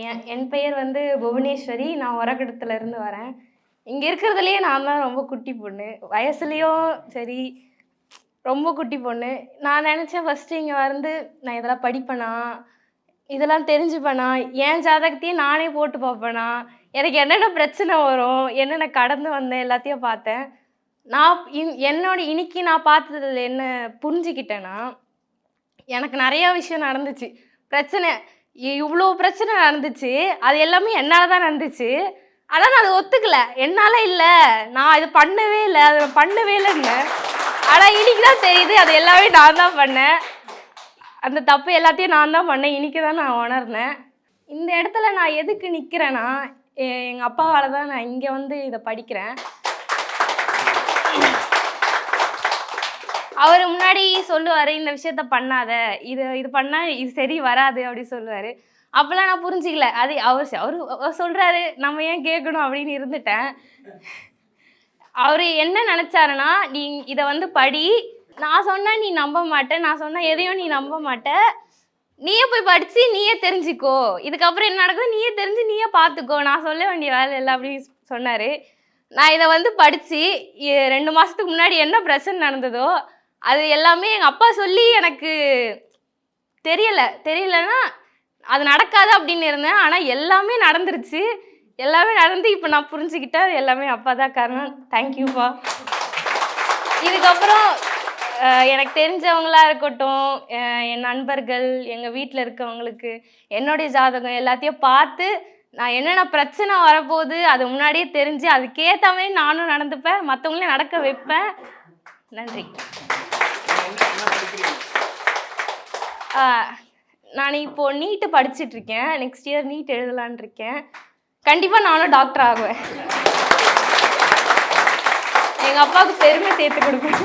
என் என் பெயர் வந்து புவனேஸ்வரி. நான் உரகடத்துல இருந்து வரேன். இங்கே இருக்கிறதுலையே நான் தான் ரொம்ப குட்டி பொண்ணு. வயசுலேயும் சரி ரொம்ப குட்டி பொண்ணு. நான் நினச்சேன் ஃபஸ்ட்டு இங்கே வந்து நான் இதெல்லாம் படிப்பேனா? இதெல்லாம் தெரிஞ்சுப்பேனா? என் ஜாதகத்தையும் நானே போட்டு பார்ப்பேனா? எனக்கு என்னென்ன பிரச்சனை வரும்? என்னென்ன கடந்து வந்தேன்? எல்லாத்தையும் பார்த்தேன். நான் இன் என்னோட இன்னைக்கு நான் பார்த்ததுல என்ன புரிஞ்சுக்கிட்டேன்னா எனக்கு நிறைய விஷயம் நடந்துச்சு. பிரச்சனை இவ்வளோ பிரச்சனை நடந்துச்சு. அது எல்லாமே என்னால் தான் நடந்துச்சு. ஆனால் நான் அதை ஒத்துக்கல. என்னால் இல்லை. நான் இது பண்ணவே இல்லை. அதை நான் பண்ணவே இல்லைன்னு. ஆனால் இன்னைக்கு தான் தெரியுது. அது எல்லாமே நான் தான் பண்ணேன். அந்த தப்பு எல்லாத்தையும் நான் தான் பண்ணேன். இன்னைக்கு தான் நான் உணர்ந்தேன். இந்த இடத்துல நான் எதுக்கு நிற்கிறேன்னா எங்கள் அப்பாவால் தான் நான் இங்கே வந்து இதை படிக்கிறேன். அவர் முன்னாடி சொல்லுவார் இந்த விஷயத்த பண்ணாத. இது இது பண்ணால் இது சரி வராது அப்படின்னு சொல்லுவார். அப்போல்லாம் நான் புரிஞ்சிக்கல. அது அவர் அவர் சொல்கிறாரு நம்ம ஏன் கேட்கணும் அப்படின்னு இருந்துட்டேன். அவர் என்ன நினைச்சாருன்னா நீ இதை வந்து படி. நான் சொன்னால் நீ நம்ப மாட்டேன் நான் சொன்னால் எதையும் நீ நம்ப மாட்ட. நீயே போய் படித்து நீயே தெரிஞ்சுக்கோ. இதுக்கப்புறம் என்ன நடக்குது நீயே தெரிஞ்சு நீயே பார்த்துக்கோ நான் சொல்ல வேண்டிய வேலை இல்லை அப்படின்னு சொன்னார். நான் இதை வந்து படித்து ரெண்டு மாதத்துக்கு முன்னாடி என்ன பிரச்சனை நடந்ததோ அது எல்லாமே எங்கள் அப்பா சொல்லி எனக்கு தெரியலை. தெரியலன்னா அது நடக்காது அப்படின்னு இருந்தேன். ஆனால் எல்லாமே நடந்துருச்சு. எல்லாமே நடந்து இப்போ நான் புரிஞ்சுக்கிட்டேன். அது எல்லாமே அப்பா தான் காரணம் தேங்க்யூப்பா இதுக்கப்புறம் எனக்கு தெரிஞ்சவங்களா இருக்கட்டும் என் நண்பர்கள் எங்கள் வீட்டில் இருக்கவங்களுக்கு என்னுடைய ஜாதகம் எல்லாத்தையும் பார்த்து நான் என்னென்ன பிரச்சனை வரப்போகுது அது முன்னாடியே தெரிஞ்சு அதுக்கேற்ற மாதிரி நானும் நடந்துப்பேன். மற்றவங்களையும் நடக்க வைப்பேன். நன்றி. நான் இப்போ நீட்டு படிச்சிட்டு இருக்கேன் நெக்ஸ்ட் இயர் நீட் எழுதலான் இருக்கேன் கண்டிப்பாக நானும் டாக்டர் ஆகுவேன். எங்கள் அப்பாவுக்கு பெருமை சேர்த்து கொடுப்பேன்.